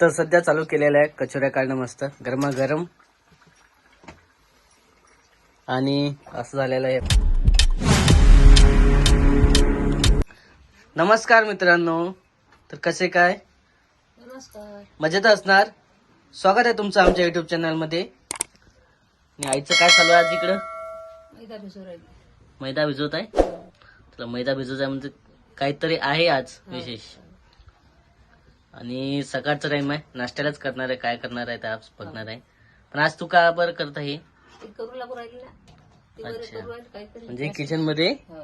तर सध्या चालू केलेलं आहे कचोऱ्या काढणं मस्त. गरमागरम. आणि असं झालेलं आहे. नमस्कार मित्रांनो. तर कसे काय? नमस्कार. मजेत असणार? स्वागत आहे तुमचं आमच्या युट्यूब चॅनलमध्ये आईचं काय चालू आहे आज इकडं? मैदा भिजवत आहे तुला मैदा भिजवत आहे म्हणजे काहीतरी आहे आज विशेष. आणि सकाळचा टाइम आहे. नाश्त्यालाच करणार आहे काय करणार आहे ते आज बघणार आहे. पण आज तू का बरं करत आहे? ते करू लागू राहिली ना. ते बरं अच्छा. करू राहिली काहीतरी म्हणजे किचनमध्ये? हो.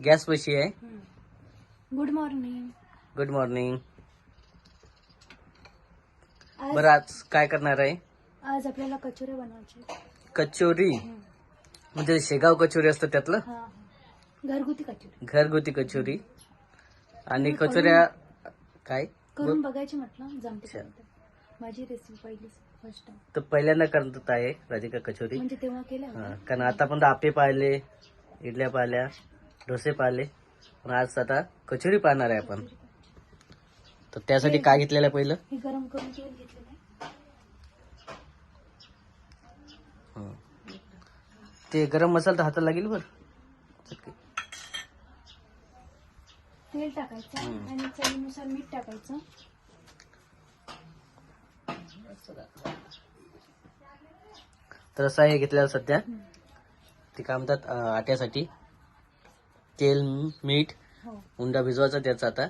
गॅस पशी आहे? गुड मॉर्निंग गुड मॉर्निंग बरं आज काय करणार आहे? आज आपल्याला कचोऱ्या बनवायचे. कचोरी? म्हणजे शेगाव कचोरी असतं त्यातलं? हा. घरगुती कचोरी. घरगुती कचोरी? आणि कचोऱ्या काय? करून बघायची म्हटलं जमते अच्छा. माझी रेसिपी पहिली फर्स्ट टाइम तर पहिल्यांदा करत आहे राधिका कचोरी. म्हणजे तेव्हा केल्या हा, होत्या. कारण आता पण आपे पाहिले इडल्या पाहिल्या डोसे पाहिले. पण आज आता कचोरी पाहणार आहे आपण. तर त्यासाठी काय घेतलेलं आहे पहिलं? हे गरम करून तेल हं. ते गरम मसाला तर हाताला लागेल बर. तेल टाकायचं हम्म. आणि चवीनुसार मीठ टाकायचं. तर असं आहे घेतलेलं सध्या. ते काय म्हणतात अं, आट्यासाठी. तेल मीठ हो. उंडा भिजवायचा त्याचा आता.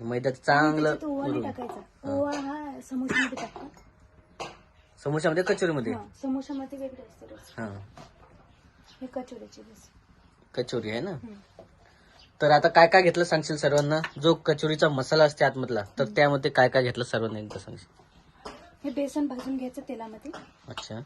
मैद्यात चांगलं त्याच्यात ओवा नाही करून. टाकायचा ओवा हा समोशामध्ये टाकतात. समोशामध्ये कचोरीमध्ये? हा, समोशामध्ये वेगळे असते रस हा हे रस कचोरी आहे ना? तर आता काय काय घेतलं सांगशील सर्वांना? जो कचोरीचा मसाला असते आतमधला तर त्यामध्ये काय काय घेतलं सर्वांना एकदा सांगशील? हे बेसन भाजून घ्यायचं तेलामध्ये. अच्छा.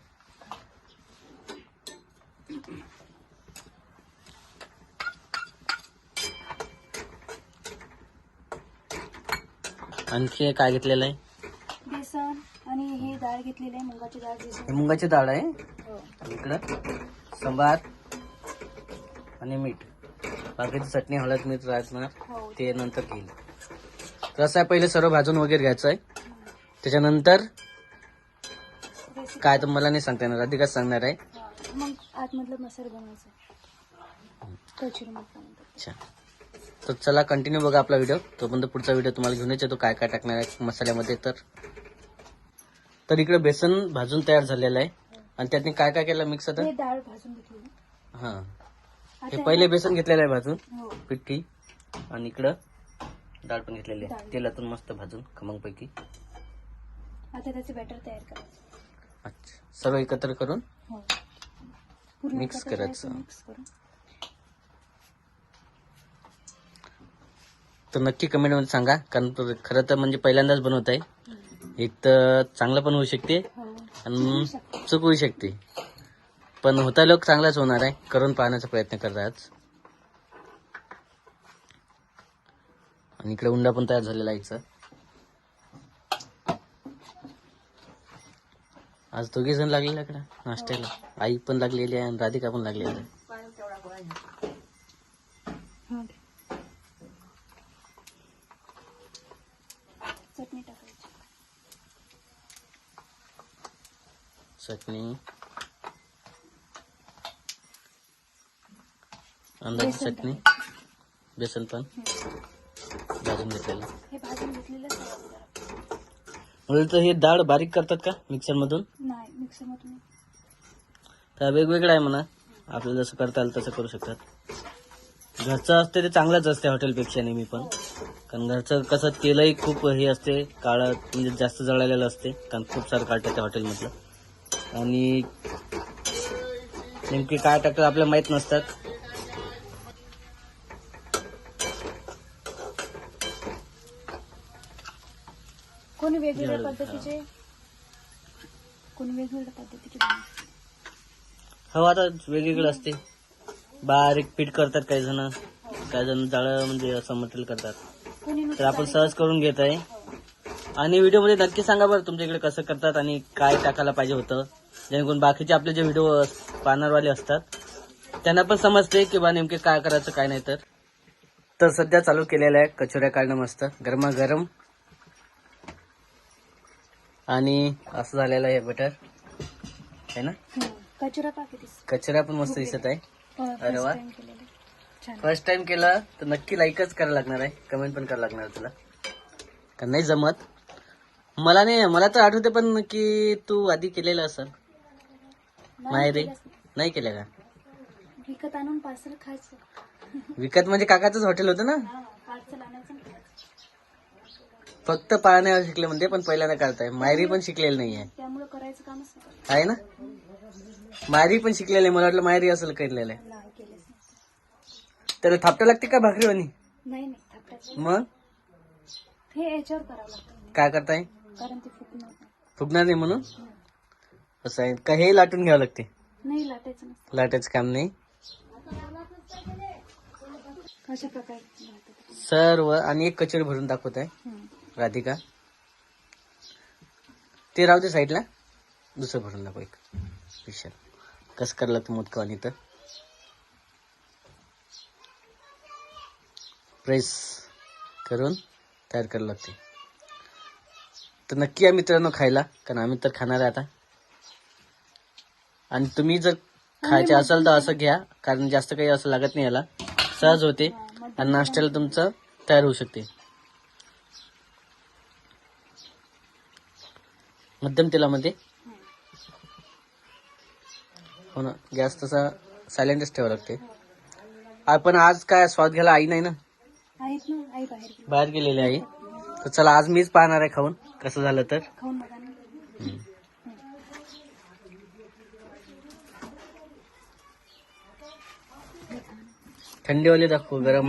आणखी काय घेतलेलं आहे? बेसन आणि हे डाळ घेतलेली आहे मुगाची डाळ हे मुगाची डाळ आहे? हो. इकडं. संभार आणि मीठ. बाकीची चटणी हळद मीठ राहणार हो ते नंतर घेईल. आहे पहिले सर्व भाजून वगैरे घ्यायचं आहे त्याच्यानंतर काय तर मला नाही सांगता येणार अधिकच सांगणार आहे? मग आतमधलं मसाला बनवायचा. कचोरी म्हटल्यानंतर अच्छा. तर चला कंटिन्यू बघा आपला व्हिडिओ तोपर्यंत पुढचा व्हिडिओ तुम्हाला घेऊन येतो काय काय टाकणार आहे मसाल्यामध्ये तर. तर इकडे बेसन भाजून तयार झालेलं आहे. आणि त्यातनी काय काय केलं मिक्स आता? हे डाळ भाजून घेतलेली. हां. हे पहिले बेसन घेतलेलं आहे भाजून हो. पिठी आणि इकडं डाळ पण घेतलेली आहे. तेलातून मस्त भाजून खमंगपैकी. आता त्याचे बॅटर तयार करायचं. अच्छा. सर्व एकत्र करून हो. Mix एकत्र करायचं. मिक्स तर नक्की कमेंटमध्ये सांगा कारण खरं तर म्हणजे पहिल्यांदाच बनवत आहे एक तर चांगलं पण होऊ शकते हो. आणि शकते. चुकवू शकते. पण होता लोक चांगलाच होणार आहे. करून पाहण्याचा प्रयत्न करतात. आणि इकडे उंडा पण तयार झालेला आहे. आज दोघे जण लागलेले इकडे नाश्त्याला. आई पण लागलेली आहे आणि राधिका पण लागलेली आहे. चटणी टाकायची चटणी अंदाजी चटणी? बेसन पण? भाजून घेतलेलं. हे भाजून. म्हणजे तर हे डाळ बारीक करतात का मिक्सर मधून नाही. तर वेगवेगळं आहे म्हणा. आपल्याला जसं करता आलं तसं करू शकतात. घरचं असते ते चांगलंच असते हॉटेलपेक्षा नेहमी पण. कारण घरचं कसं तेलही खूप हे असते काळं म्हणजे जास्त जळालेलं असते. कारण खूप सारं काढतात त्या हॉटेलमधलं. आणि नेमके काय टाकतात आपल्याला माहीत नसतात कोणी वेगवेगळ्या पद्धतीचे? कोणी वेगवेगळ्या पद्धतीचे बनवतात. हो आता वेगवेगळं असते. बारीक पीठ करतात काही जण. काही जण जाळं म्हणजे असं मटेरियल करतात. कोणी तर नुसतं आपण सहज करून घेत आहे. आणि व्हिडिओमध्ये नक्की सांगा बरं तुमच्या इकडे कसं करतात आणि काय टाकायला पाहिजे होतं. जेणेकरून बाकीचे आपले जे व्हिडिओ पाहणारवाले असतात त्यांना पण समजते की बा नेमके काय करायचं काय नाही तर. तर सध्या चालू केलेलं आहे कचोऱ्या काढणं मस्त. गरमागरम आणि असं झालेलं आहे बटर आहे ना? हं. कचोरा कचरा पण मस्त दिसत आहे. अरे वा. फर्स्ट टाइम केलं तर नक्की लाईकच करायला लागणार आहे. कमेंट पण करायला लागणार तुला. का नाही जमत. मला नाही मला तर आठवते पण की तू आधी केलेलं असेल. नाही केलंच नाही. केलं का? विकत आणून पार्सल खायचं. विकत म्हणजे काकाचंच हॉटेल होतं ना हा पार्सल आणायचं आणि खायचं. फक्त पाळण्यावर शिकले म्हणते पण पहिल्यांदा करताय. मायरी पण शिकलेली नाही आहे त्यामुळे करायचं कामच नाही. आहे ना? मायरी पण शिकलेली आहे. मला वाटलं मायरी असेल केलेलं आहे. नाही केलंच नाही. त्याला थापटा लागते का भाकरीवानी नाही नाही थापटायचं मग? हे याच्यावर करावं लागतं. काय करताय? कारण ते फुटणार नाही. फुगणार नाही म्हणून? असं आहे का? हे लाटून घ्यावं लागते. नाही लाटायचं नसतं लाटायचं काम नाही. अशा प्रकारे लाटायचं. सर्व आणि एक कचोरी भरून दाखवत आहे. राधिका. ते राहू दे साईडला दुसरं भरून दाखव एक. स्पेशल कसं करायला लागतं मोदकावानी तर प्रेस करून तयार करायला लागते तर नक्की या मित्रांनो खायला कारण आम्ही तर खाणार आहे आता. आणि तुम्ही जर खायचे असाल तर असं घ्या कारण जास्त काही असं लागत नाही याला. सहज होते. आणि नाश्त्याला तुमचं तयार होऊ शकते. मध्यम तेलामध्ये. हो ना गॅस तसा सायलेंटच ठेवावा लागते. आपण आज काय स्वाद घ्यायला आई नाही ना? बाहेर गेली. बाहेर गेलेली आई. तर चला आज मीच पाहणार आहे खाऊन. कसं झालं तर? थंडीवाले दाखव गरम